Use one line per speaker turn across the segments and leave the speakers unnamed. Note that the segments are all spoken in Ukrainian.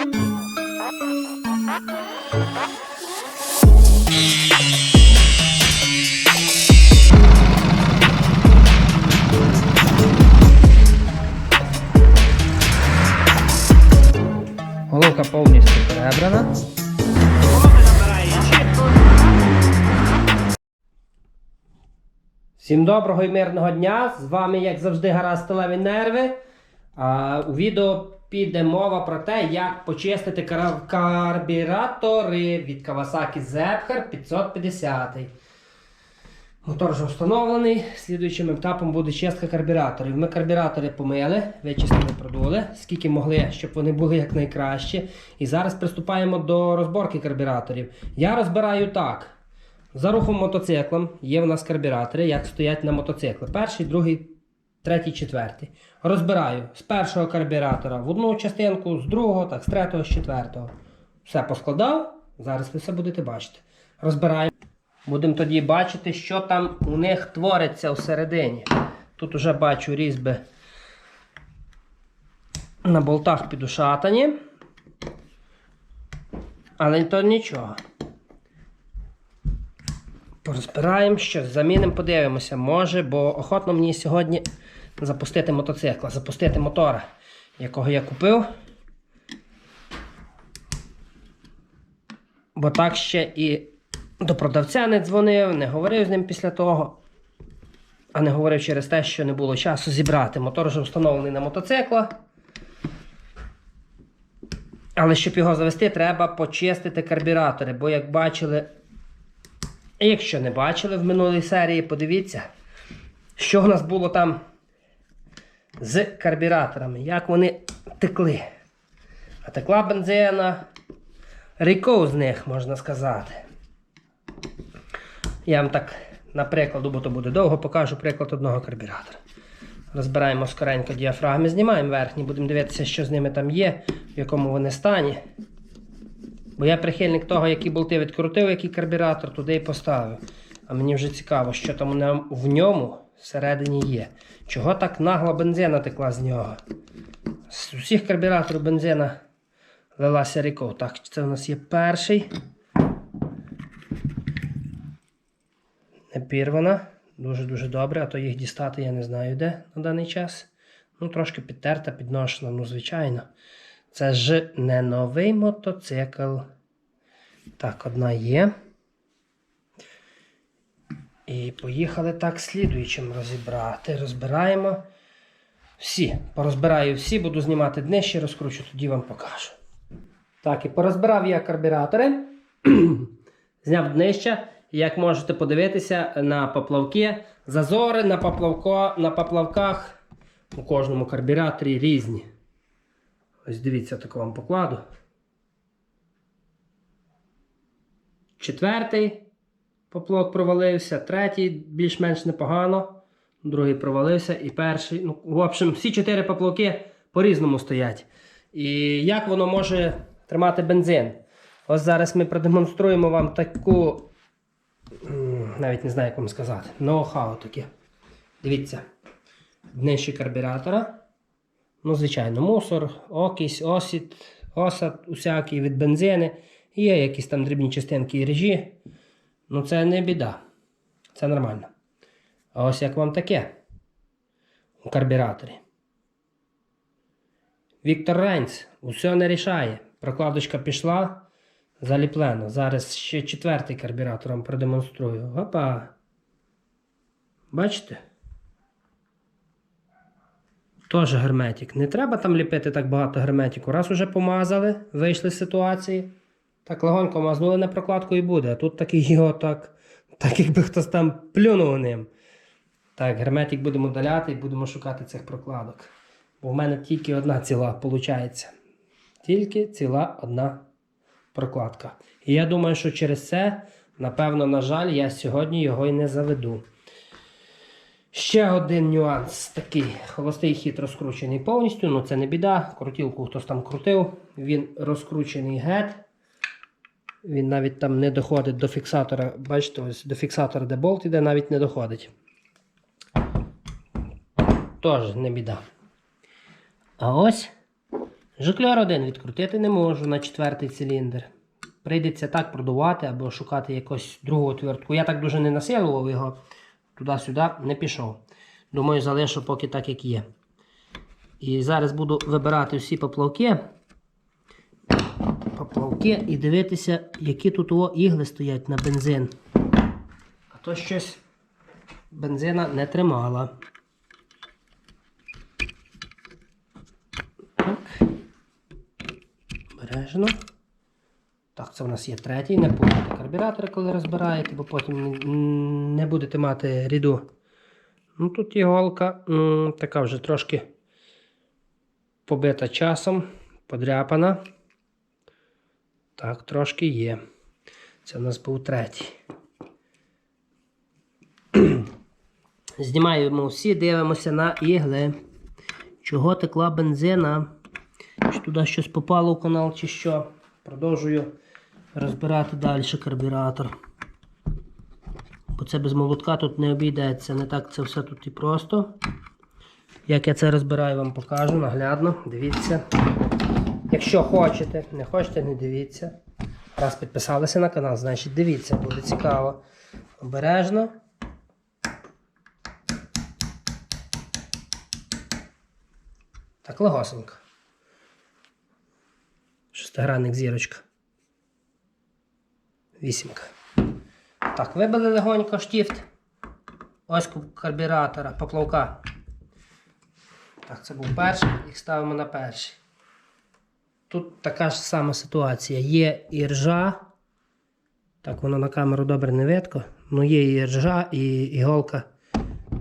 Головка повністю перебрана. Всім доброго і мирного дня! З вами, як завжди, гаразд сталеві нерви. А, у відео піде мова про те, як почистити кара- карбюратори від Kawasaki Zephyr 550. Мотор вже встановлений. Слідуючим етапом буде чистка карбюраторів. Ми карбюратори помили, вичистили, продули, скільки могли, щоб вони були якнайкращі. І зараз приступаємо до розборки карбюраторів. Я розбираю так. За рухом мотоциклом є в нас карбюратори, як стоять на мотоцикли. Перший, другий, третій, четвертий. Розбираю з першого карбюратора в одну частинку, з другого, так, з третього, з четвертого. Все поскладав. Зараз ви все будете бачити. Розбираємо. Будемо тоді бачити, що там у них твориться всередині. Тут уже бачу різьби на болтах підушатані. Але то нічого. Порозбираємо щось, замінимо, подивимося, може, бо охотно мені сьогодні запустити мотоцикла, запустити мотора, якого я купив. Бо так ще і до продавця не дзвонив, не говорив з ним після того. А не говорив через те, що не було часу зібрати. Мотор вже встановлений на мотоцикла. Але щоб його завести, треба почистити карбюратори. Бо як бачили, якщо не бачили в минулій серії, подивіться, що в нас було там з карбюраторами, як вони текли. А текла бензина, ріков з них, можна сказати. Я вам так, на прикладу, бо то буде довго, покажу приклад одного карбюратора. Розбираємо скоренько діафрагми, знімаємо верхні, будемо дивитися, що з ними там є, в якому вони стані. Бо я прихильник того, які болти відкрутив, який карбюратор, туди і поставив. А мені вже цікаво, що там в ньому всередині є. Чого так нагло бензина текла з нього? З усіх карбюраторів бензина лилася ріков. Так, це у нас є перший. Не пірвана. Дуже-дуже добре, а то їх дістати я не знаю де на даний час. Ну, трошки підтерта, підношена, ну, звичайно. Це ж не новий мотоцикл. Так, одна є. І поїхали так слідуючим розібрати. Розбираємо всі. Порозбираю всі, буду знімати днище, розкручу, тоді вам покажу. Так, і порозбирав я карбюратори. Зняв днище. Як можете подивитися на поплавки, зазори на, поплавко, на поплавках у кожному карбюраторі різні. Ось дивіться таку вам покладу. Четвертий поплавок провалився, третій більш-менш непогано, другий провалився і перший. Ну, в общем, всі чотири поплавки по-різному стоять. І як воно може тримати бензин? Ось зараз ми продемонструємо вам таку, навіть не знаю, як вам сказати, ноу-хау таке. Дивіться, днище карбюратора. Ну, звичайно, мусор, окись, осід, осад, усякий від бензини. Є якісь там дрібні частинки і режі. Ну, це не біда. Це нормально. А ось як вам таке у карбюраторі. Віктор Рейнс усе не рішає. Прокладочка пішла, заліплено. Зараз ще четвертий карбюратор вам продемонструю. Опа. Бачите? Теж герметик. Не треба там ліпити так багато герметику. Раз уже помазали, вийшли з ситуації. Так легонько мазнули на прокладку і буде. А тут такий його так, так якби хтось там плюнув ним. Так, герметик будемо удаляти і будемо шукати цих прокладок. Бо в мене тільки одна ціла виходить. Тільки ціла одна прокладка. І я думаю, що через це, напевно, на жаль, я сьогодні його і не заведу. Ще один нюанс такий. Холостий хід розкручений повністю, ну це не біда. Крутілку хтось там крутив, він розкручений геть. Він навіть там не доходить до фіксатора. Бачите, ось до фіксатора, де болт іде, навіть не доходить. Тож не біда. А ось Жиклер один відкрутити не можу на четвертий циліндр. Прийдеться так продувати або шукати якусь другу отвертку. Я так дуже не насилував його, туди-сюди не пішов. Думаю, залишу поки так, як є. І зараз буду вибирати всі поплавки. Поплавки і дивитися, які тут о, ігли стоять на бензин. А то щось бензина не тримала. Так. Обережно. Так, це у нас є третій. Не путайте карбюратори, коли розбираєте, бо потім не- будете мати ріду. Ну тут іголка така вже трошки побита часом, подряпана. Так, трошки є. Це у нас був третій. Знімаємо всі, дивимося на ігли. Чого текла бензина? Чи туди щось попало в канал, чи що. Продовжую розбирати далі карбюратор. Бо це без молотка тут не обійдеться. Не так це все тут і просто. Як я це розбираю, вам покажу наглядно. Дивіться. Якщо хочете, не хочете, не дивіться. Раз підписалися на канал, значить дивіться, буде цікаво. Обережно. Так, легосенько. Шестигранник зірочка. Вісімка. Так, вибили легонько штифт. Ось карбюратора, поплавка. Так, це був перший, їх ставимо на перший. Тут така ж сама ситуація. Є і ржа. Так, воно на камеру добре не видко. Ну є і ржа, і іголка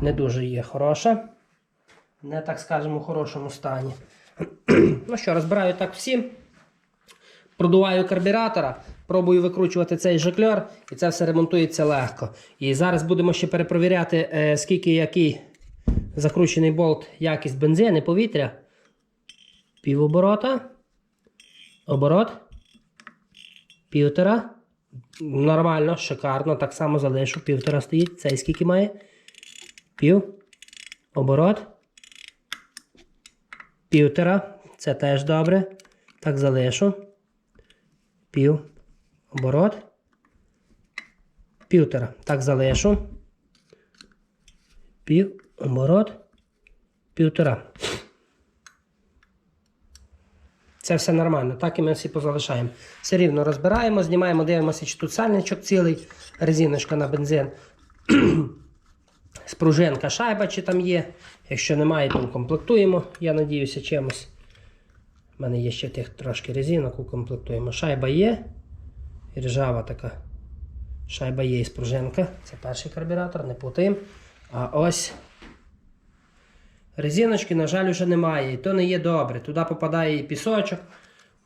не дуже є хороша. Не так скажемо у хорошому стані. ну що, розбираю так всі. Продуваю карбюратора, пробую викручувати цей жакльор, і це все ремонтується легко. І зараз будемо ще перепровіряти, е, скільки який закручений болт, якість бензину, повітря. Півоборота. Оборот. Півтора. Нормально, шикарно. Так само залишу. Півтора стоїть. Цей скільки має? Пів. Оборот. Півтора. Це теж добре. Так залишу. Пів. Оборот. Півтора. Так залишу. Пів. Оборот. Півтора. Це все нормально, так і ми всі позалишаємо. Все рівно розбираємо, знімаємо, дивимося, чи тут сальничок цілий, резиночка на бензин. Спружинка, шайба, чи там є. Якщо немає, то укомплектуємо. Я надіюся, чимось. У мене є ще тих трошки резинок, укомплектуємо. Шайба є. Ржава така. Шайба є і спружинка. Це перший карбюратор, не путаємо. А ось резиночки, на жаль, вже немає. І то не є добре. Туди попадає і пісочок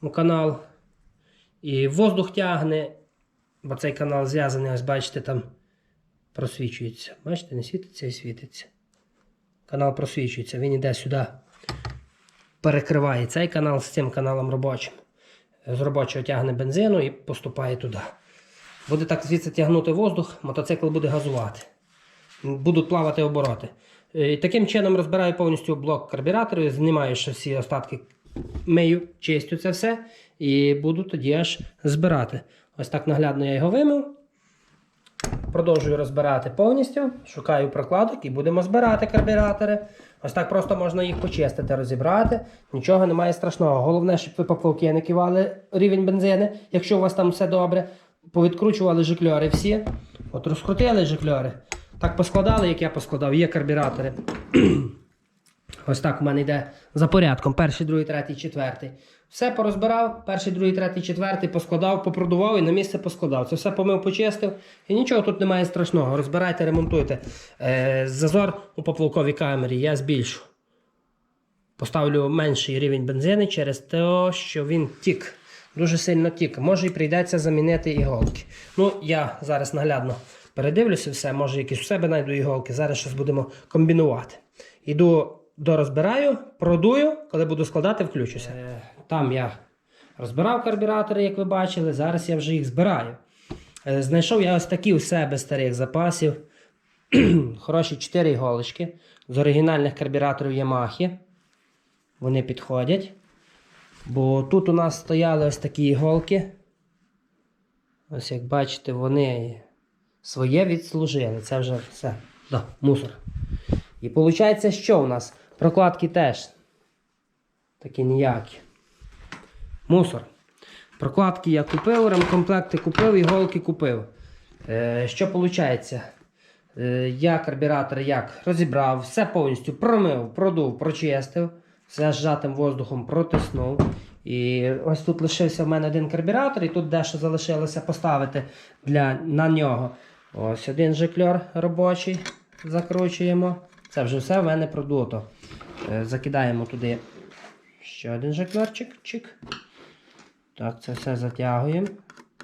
у канал, і воздух тягне. Бо цей канал зв'язаний, ось бачите, там просвічується. Бачите, не світиться і світиться. Канал просвічується, він іде сюди, перекриває цей канал з цим каналом робочим. З робочого тягне бензину і поступає туди. Буде так звідси тягнути воздух, мотоцикл буде газувати. Будуть плавати обороти. Е, І таким чином розбираю повністю блок карбюратору, знімаю ще всі остатки, мию, чистю це все і буду тоді аж збирати. Ось так наглядно я його вимив. Продовжую розбирати повністю, шукаю прокладок і будемо збирати карбюратори. Ось так просто можна їх почистити, розібрати. Нічого немає страшного. Головне, щоб ви поплавки не кивали рівень бензини, якщо у вас там все добре. Повідкручували жикльори всі. От розкрутили жикльори. Так поскладали, як я поскладав, є карбюратори. Ось так у мене йде за порядком. Перший, другий, третій, четвертий. Все порозбирав, перший, другий, третій, четвертий поскладав, попродував і на місце поскладав. Це все помив, почистив. І нічого тут немає страшного. Розбирайте, ремонтуйте. Е, зазор у поплавковій камері я збільшу. Поставлю менший рівень бензину через те, що він тік. Дуже сильно тік. Може і прийдеться замінити іголки. Ну, я зараз наглядно передивлюся все, може якісь у себе знайду іголки. Зараз щось будемо комбінувати. Іду дорозбираю, продую, коли буду складати, включуся. Е, Там я розбирав карбюратори, як ви бачили, зараз я вже їх збираю. Е, Знайшов я ось такі у себе старих запасів. Хороші 4 іголочки з оригінальних карбюраторів Yamaha. Вони підходять. Бо тут у нас стояли ось такі іголки. Ось як бачите, вони своє відслужили. Це вже все. Да, мусор. І виходить, що у нас? Прокладки теж такі ніякі. Мусор. Прокладки я купив, ремкомплекти купив, іголки купив. Е, що виходить? Е, я карбюратор як розібрав, все повністю промив, продув, прочистив, все зжатим воздухом протиснув. І ось тут лишився в мене один карбюратор, і тут дещо залишилося поставити для, на нього. Ось один жикльор робочий. Закручуємо. Це вже все в мене продуто. Е, закидаємо туди ще один жикльорчик. Чик. Так, це все затягуємо.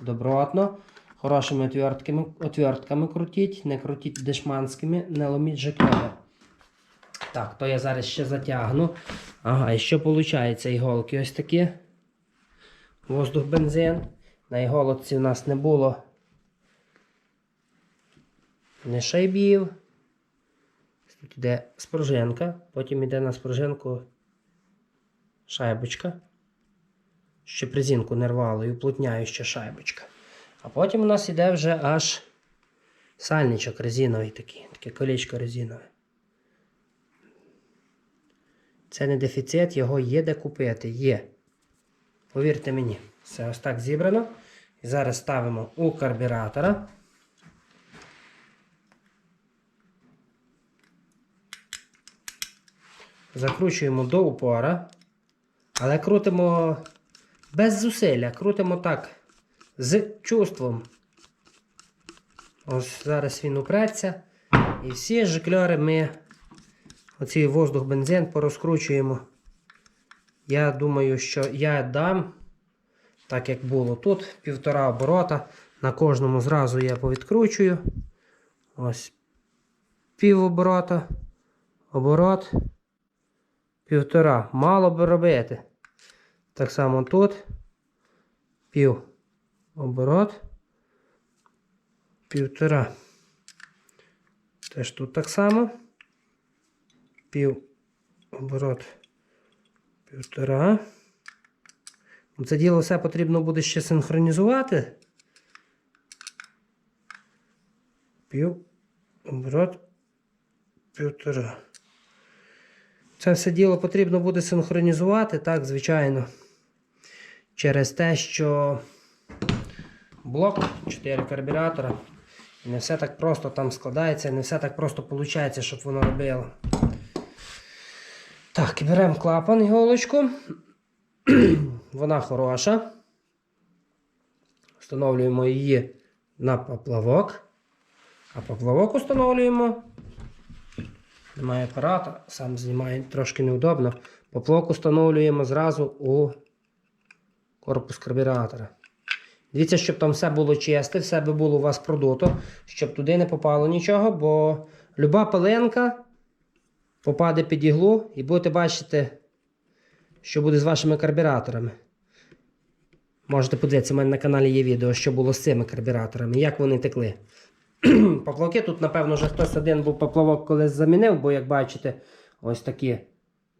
Добротно. Хорошими отвертками, отвертками крутіть, не крутіть дешманськими, не ломіть жикльори. Так, то я зараз ще затягну. Ага, і що виходить? Іголки ось такі. Воздух бензин. На іголочці у нас не було не шайбів. Тут йде спружинка, потім йде на спружинку шайбочка. Щоб резинку не рвало і уплотняюча шайбочка. А потім у нас йде вже аж сальничок резиновий такий, таке колечко резинове. Це не дефіцит, його є де купити. Є. Повірте мені, все ось так зібрано. І зараз ставимо у карбюратора. Закручуємо до упора. Але крутимо без зусилля, крутимо так, з чувством. Ось зараз він упреться. І всі жикльори ми оцей воздух бензин порозкручуємо. Я думаю, що я дам, так як було тут, півтора оборота. На кожному зразу я повідкручую. Ось пів оборота, оборот, півтора. Мало би робити. Так само тут пів оборот, півтора. Теж тут так само. Пів оборот, півтора. Ну, Це діло все потрібно буде ще синхронізувати. Пів оборот, півтора. Це все діло потрібно буде синхронізувати, так, звичайно. Через те, що блок 4 карбюратора. І не все так просто там складається, не все так просто виходить, щоб воно робило. Так, беремо клапан іголочку. Вона хороша. Встановлюємо її на поплавок. А поплавок встановлюємо. Немає апарата, сам знімає трошки неудобно. Поплавок встановлюємо зразу у корпус карбюратора. Дивіться, щоб там все було чисте, все би було у вас продуто, щоб туди не попало нічого, бо люба пилинка попаде під іглу і будете бачити, що буде з вашими карбюраторами. Можете подивитися, у мене на каналі є відео, що було з цими карбюраторами, як вони текли. Поплавки тут, напевно, вже хтось один був поплавок колись замінив, бо, як бачите, ось такі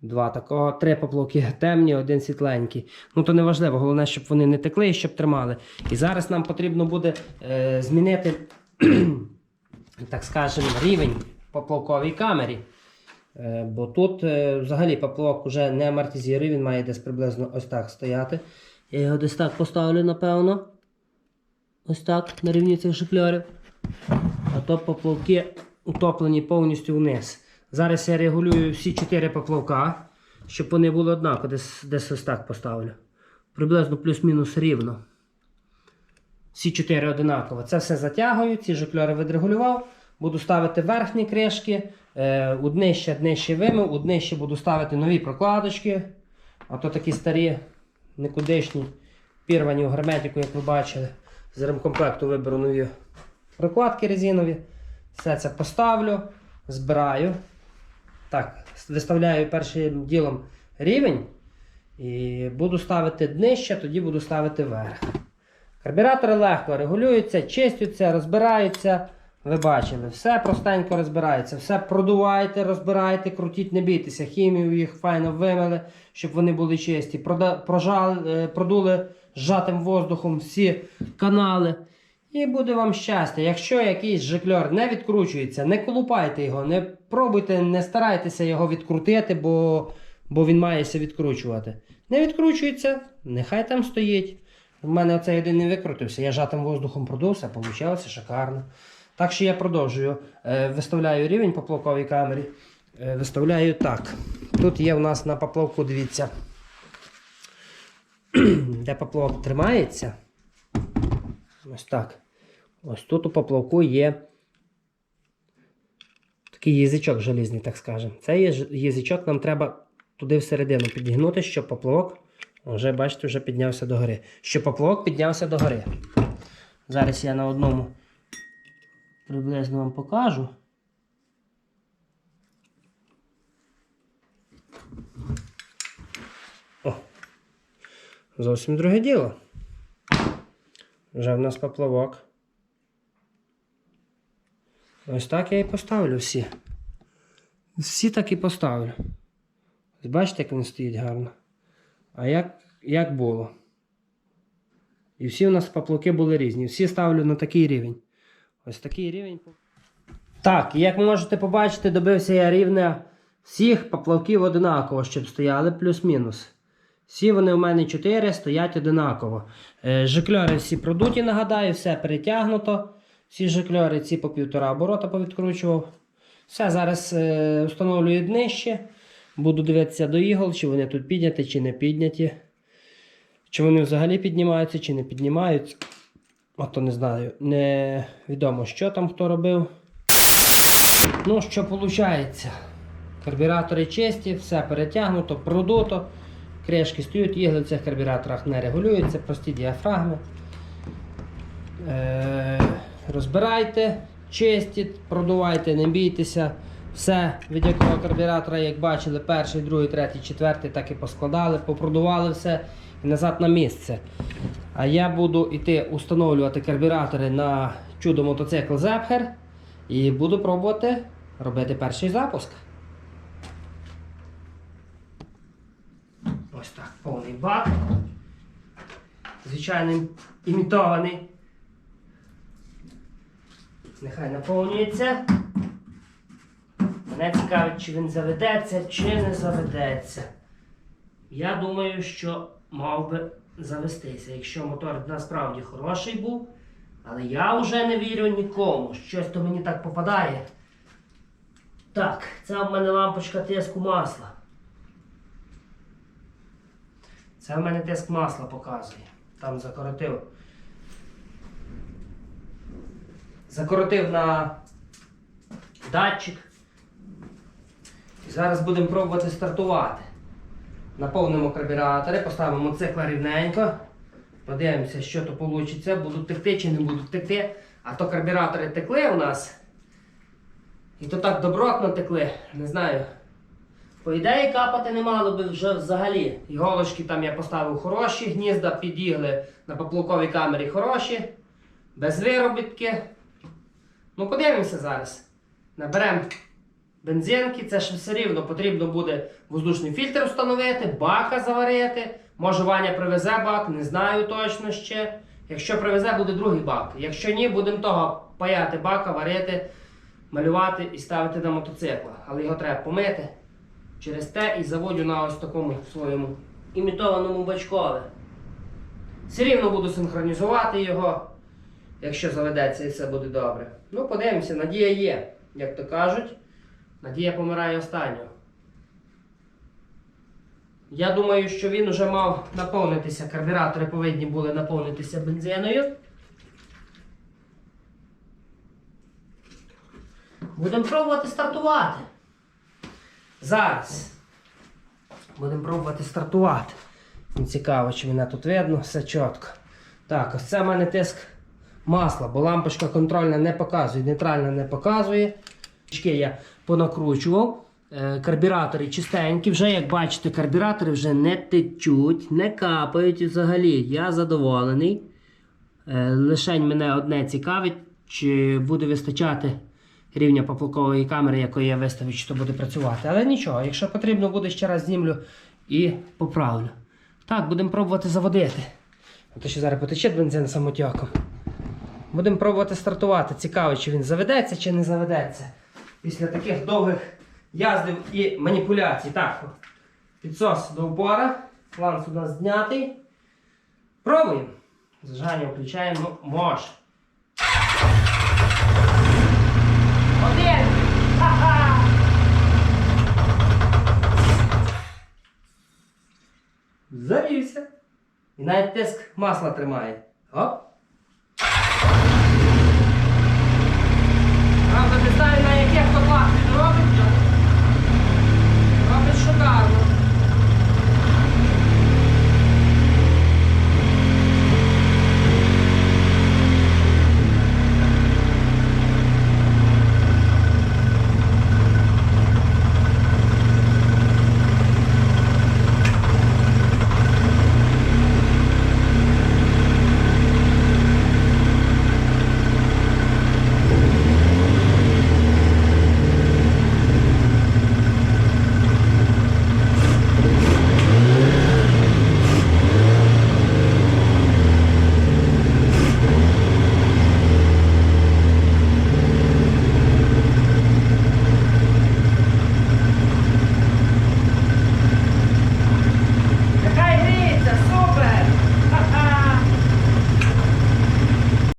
два такого, три поплавки темні, один світленький. Ну, то не важливо, головне, щоб вони не текли і щоб тримали. І зараз нам потрібно буде е, змінити, так скажемо, рівень поплавковій камері. Е, бо тут е, взагалі поплавок вже не амортизує, він має десь приблизно ось так стояти. Я його десь так поставлю, напевно. Ось так, на рівні цих шикльорів. А то поплавки утоплені повністю вниз. Зараз я регулюю всі 4 поплавка, щоб вони були однакові, десь, десь ось так поставлю. Приблизно плюс-мінус рівно. Всі 4 одинаково. Це все затягую, ці жикльори відрегулював. Буду ставити верхні кришки, е, у днище, днище вимив, у днище буду ставити нові прокладочки. А то такі старі, никудишні, пірвані у герметику, як ви бачили. З ремкомплекту виберу нові прокладки резинові. Все це поставлю, збираю. Так, виставляю першим ділом рівень. І буду ставити днище, тоді буду ставити верх. Карбюратори легко регулюються, чистяться, розбираються. Ви бачили, все простенько розбирається, все продувайте, розбирайте, крутіть, не бійтеся. Хімію їх файно вимили, щоб вони були чисті. Прода- прожали, е, продули зжатим воздухом всі канали. І буде вам щастя. Якщо якийсь жикльор не відкручується, не колупайте його, не пробуйте, не старайтеся його відкрутити, бо, бо він мається відкручувати. Не відкручується, нехай там стоїть. У мене оцей один не викрутився. Я жатим воздухом продувся, вийшло шикарно. Так що я продовжую. Е, виставляю рівень по плавковій камері. Е, виставляю так. Тут є у нас на поплавку, дивіться, де поплавок тримається. Ось так. Ось тут у поплавку є такий язичок желізний, так скажемо. Цей язичок нам треба туди всередину підігнути, щоб поплавок, вже бачите, вже піднявся до гори. Щоб поплавок піднявся до гори. Зараз я на одному приблизно вам покажу. О, зовсім друге діло. Вже в нас поплавок. Ось так я і поставлю всі. Всі так і поставлю. Бачите, як він стоїть гарно. А як, як було? І всі у нас поплавки були різні. Всі ставлю на такий рівень. Ось такий рівень. Так, і як можете побачити, добився я рівня всіх поплавків одинаково, щоб стояли плюс-мінус. Всі вони у мене 4 стоять одинаково. Е, Жикльори всі продуті, нагадаю, все перетягнуто. Всі жикльори ці по півтора оборота повідкручував. Все, зараз е, встановлюю днище. Буду дивитися до ігол, чи вони тут підняті, чи не підняті. Чи вони взагалі піднімаються, чи не піднімаються. Ото не знаю. Невідомо, що там хто робив. Ну, що виходить? Карбюратори чисті, все перетягнуто, продуто. Кришки стоять, ігли в цих карбюраторах не регулюються, прості діафрагми. Е, розбирайте, чистіть, продувайте, не бійтеся. Все від якого карбюратора, як бачили, перший, другий, третій, четвертий, так і поскладали, попродували все і назад на місце. А я буду йти установлювати карбюратори на чудо мотоцикл Zephyr і буду пробувати робити перший запуск. Ось так, повний бак. Звичайно, імітований. Нехай наповнюється. Мене цікавить, чи він заведеться, чи не заведеться. Я думаю, що мав би завестися, якщо мотор насправді хороший був. Але я вже не вірю нікому. Щось то мені так попадає. Так, це в мене лампочка тиску масла. Це в мене тиск масла показує. Там закоротив. Закоротив на датчик. І зараз будемо пробувати стартувати. Наповнимо карбюратори, поставимо цикла рівненько. Подивимося, що то вийде. Будуть текти чи не будуть текти. А то карбюратори текли у нас. І то так добротно текли. Не знаю. По ідеї капати не мало би вже взагалі. Іголочки там я поставив хороші, гнізда підігли на поплавковій камері хороші, без виробітки. Ну, подивимося зараз. Наберемо бензинки, це ж все рівно потрібно буде воздушний фільтр встановити, бака заварити. Може Ваня привезе бак, не знаю точно ще. Якщо привезе, буде другий бак. Якщо ні, будемо того паяти бака, варити, малювати і ставити на мотоцикла. Але його треба помити. Через те і заводю на ось такому своєму імітованому бачкові. Все рівно буду синхронізувати його, якщо заведеться і все буде добре. Ну, подивимося, надія є, як то кажуть. Надія помирає останньою. Я думаю, що він вже мав наповнитися, карбюратори повинні були наповнитися бензиною. Будемо пробувати стартувати. Зараз. Будемо пробувати стартувати. Цікаво, чи мене тут видно, все чітко. Так, ось це в мене тиск масла, бо лампочка контрольна не показує, нейтральна не показує. Я понакручував. Е, Карбюратори чистенькі, вже як бачите, карбюратори вже не течуть, не капають взагалі. Я задоволений. Е, Лишень мене одне цікавить, чи буде вистачати рівня поплавкової камери, якої я виставлю, чи то буде працювати. Але нічого, якщо потрібно, буде ще раз знімлю і поправлю. Так, будемо пробувати заводити. То ще зараз потече бензин самотьоком. Будемо пробувати стартувати. Цікаво, чи він заведеться, чи не заведеться. Після таких довгих яздів і маніпуляцій. Так, підсос до упора. Фланс у нас знятий. Пробуємо. Зажання включаємо. Може. Один! Ха-ха! Завівся. І навіть тиск масла тримає. Оп. Правда, не знаю на яких котлах він робить. Робить шикарно.